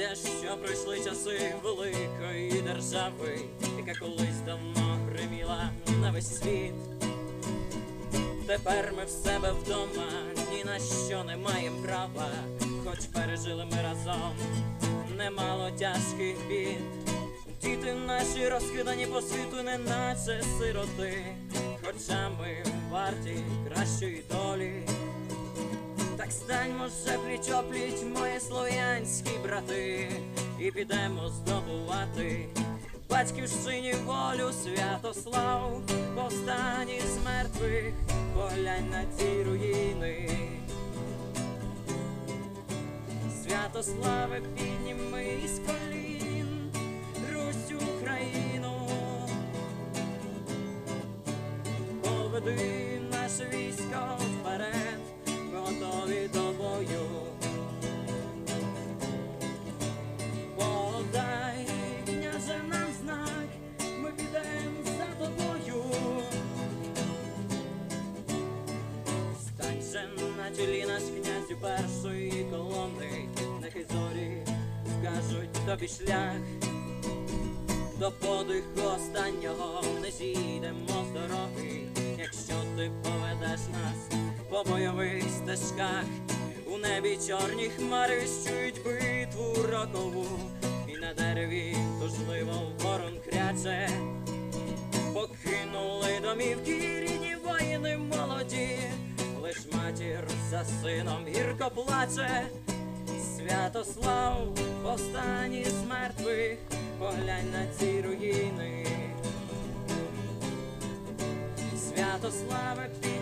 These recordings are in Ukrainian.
Здається, що пройшли часи великої держави, яка колись давно гриміла на весь світ. Тепер ми в себе вдома, ні на що не маємо права, хоч пережили ми разом немало тяжких бід. Діти наші розкидані по світу, неначе сироти, хоча ми варті кращої долі. Вже пліч мої слов'янські брати, і підемо здобувати батьківщині волю, Святослав, повстані з мертвих, поглянь на ті руїни. Святославе, підніми з колін Русь Україну, поведи князю першої колони, нехай зорі вкажуть тобі шлях. До подиху останнього не зійдемо з дороги, якщо ти поведеш нас по бойових стежках. У небі чорні хмари щують битву рокову, і на дереві тужливо ворон кряче. Покинули домівки рідні воїни молоді, лиш матір за сином гірко плаче. Святослав, повстані з мертвих, поглянь на ці руїни. Святославе, підніми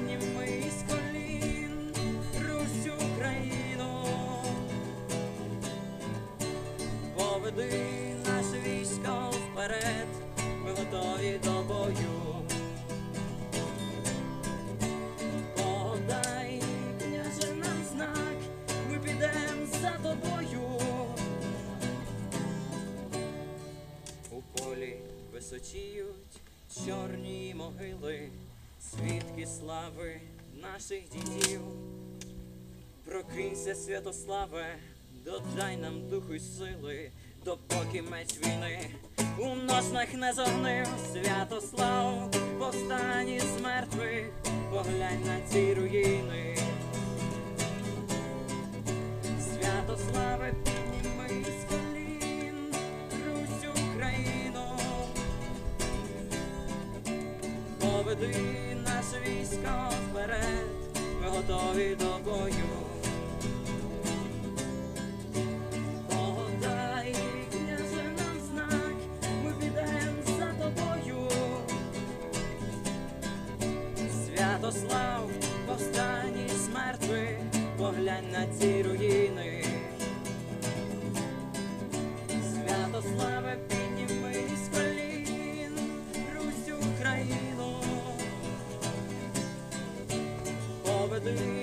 височіють чорні могили, свідки слави наших дідів. Прокинься, Святославе, додай нам духу й сили, допоки меч війни у ножнах не загнив Святослав, повстані з мертвих, поглянь на ці руїни. Святославе, наше військо вперед, ми готові до бою. Подай, княже, нам знак, ми підем за тобою. Святослав, повстані з мертвих, поглянь на ці руїни. Русь Україну, поведи